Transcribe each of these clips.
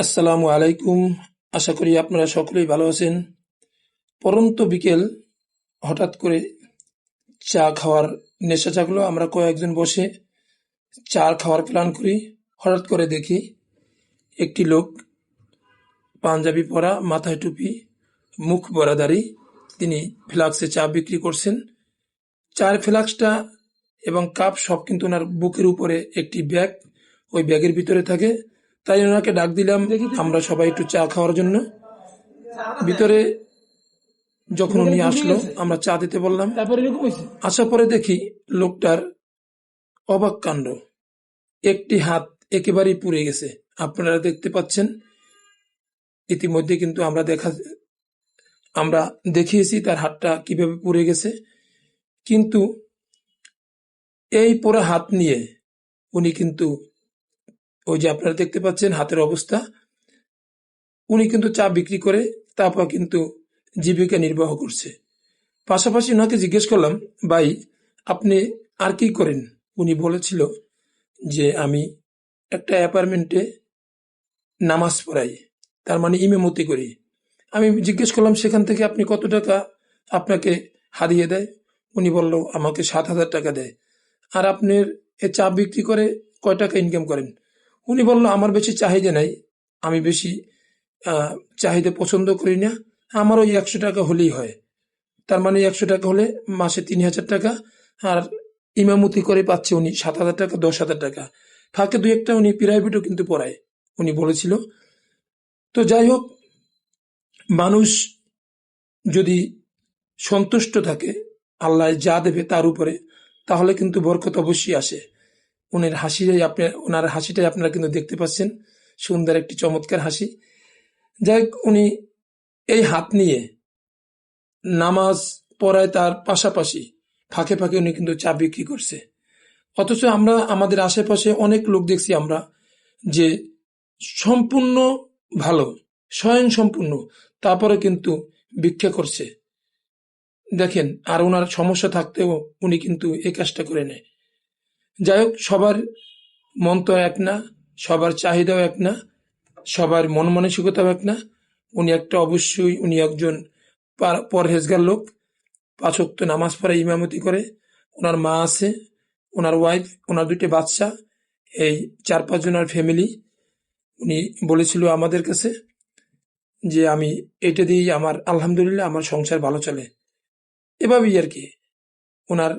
আসসালামু আলাইকুম। আশা করি আপনারা সকলেই ভালো আছেন। পরন্ত বিকেল হঠাৎ করে চা খাওয়ার নেশা জাগলো। আমরা কয়েকজন বসে চা খাওয়ার প্ল্যান করি। হঠাৎ করে দেখি একটি লোক পাঞ্জাবি পরা, মাথায় টুপি, মুখ বরাদারি। তিনি ফ্লাক্সে চা বিক্রি করছেন। চার ফ্লাক্সটা এবং কাপ সব কিন্তু ওনার বুকের উপরে একটি ব্যাগ, ওই ব্যাগের ভিতরে থাকে। তাই ওনাকে ডাক দিলাম আমরা সবাই একটু চা খাওয়ার জন্য। ভিতরে যখন উনি আসলো আমরা চা দিতে বললাম। আসার পরে দেখি লোকটার অবাক কাণ্ড। একটি হাত একেবারেই পুড়ে গেছে। আপনারা দেখতে পাচ্ছেন। ইতিমধ্যে কিন্তু আমরা দেখা আমরা দেখিয়েছি তার হাতটা কীভাবে পুড়ে গেছে। কিন্তু এই পুরো হাত নিয়ে উনি কিন্তু ওই যে আপনারা দেখতে পাচ্ছেন হাতের অবস্থা। উনি কিন্তু চা বিক্রি করে তারপর কিন্তু জীবিকা নির্বাহ করছে। পাশাপাশি ওনাকে জিজ্ঞেস করলাম, ভাই, আপনি আর কি করেন? উনি বলেছিল যে, আমি একটা অ্যাপার্টমেন্টে নামাজ পড়াই, তার মানে ইমেমতি করি। আমি জিজ্ঞেস করলাম, সেখান থেকে আপনি কত টাকা আপনাকে হারিয়ে দেয়? উনি বলল, আমাকে সাত হাজার টাকা দেয়। আর আপনার এ চা বিক্রি করে কয় টাকা ইনকাম করেন? উনি বলল, আমার বেশি চাহিদা নাই, আমি বেশি চাহিদা পছন্দ করি না আমার ওই একশো টাকা হলেই হয়। তার মানে একশো টাকা হলে মাসে তিন হাজার টাকা, আর ইমামতি করে পাচ্ছে উনি সাত হাজার টাকা, দশ হাজার টাকা। ফাঁকে দু একটা উনি প্রাইভেটও কিন্তু পড়ায়। উনি বলেছিল, তো যাই হোক, মানুষ যদি সন্তুষ্ট থাকে, আল্লাহ যা দেবে তার উপরে, তাহলে কিন্তু বরকত অবশ্যই আসে। উনার হাসিটাই আপনি ওনার হাসিটাই আপনারা কিন্তু দেখতে পাচ্ছেন। সুন্দর একটি চমৎকার হাসি। যাই উনি এই হাত নিয়ে নামাজ পড়ায় তার পাশাপাশি ফাঁকে ফাঁকে উনি কিন্তু চা বিক্রি করছে। অথচ আমরা আমাদের আশেপাশে অনেক লোক দেখছি আমরা যে সম্পূর্ণ ভালো স্বয়ং সম্পূর্ণ তারপরে কিন্তু ভিক্ষা করছে। দেখেন, আর ওনার সমস্যা থাকতেও উনি কিন্তু এই কাজটা করে নেয়। যাই হোক সবার মন তো এক না, সবার চাহিদাও এক না, সবার মন মানসিকতাও এক না। উনি একটা অবশ্যই, উনি একজন পার- পরহেজগার লোক। পাঁচক্ত নামাজ পড়ে, ইমামতি করে। ওনার মা আছে, ওনার ওয়াইফ ওনার দুটি বাচ্চা, এই চার পাঁচ জনের ফ্যামিলি উনি বলেছিল আমাদের কাছে যে, আমি এটা দিয়েই আমার, আলহামদুলিল্লাহ, আমার সংসার ভালো চলে। এভাবেই আর কি। ওনার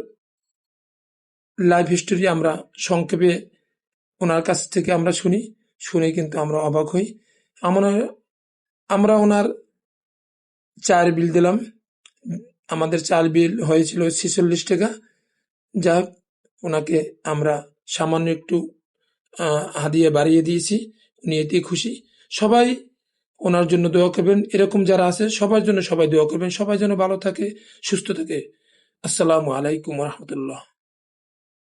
লাইফ হিস্টোরি আমরা সংক্ষেপে ওনার কাছ থেকে আমরা শুনি, শুনে কিন্তু আমরা অবাক হই। আমরা আমরা ওনার চার বিল দিলাম। আমাদের চার বিল হয়েছিল ছেচল্লিশ টাকা। যা ওনাকে আমরা সামান্য একটু হাদিয়া বাড়িয়ে দিয়েছি উনি এতে খুশি। সবাই ওনার জন্য দোয়া করবেন। এরকম যারা আছে, সবার জন্য সবাই দোয়া করবেন। সবাই যেন ভালো থাকে, সুস্থ থাকে। আসসালামু আলাইকুম রহমতুল্লাহ।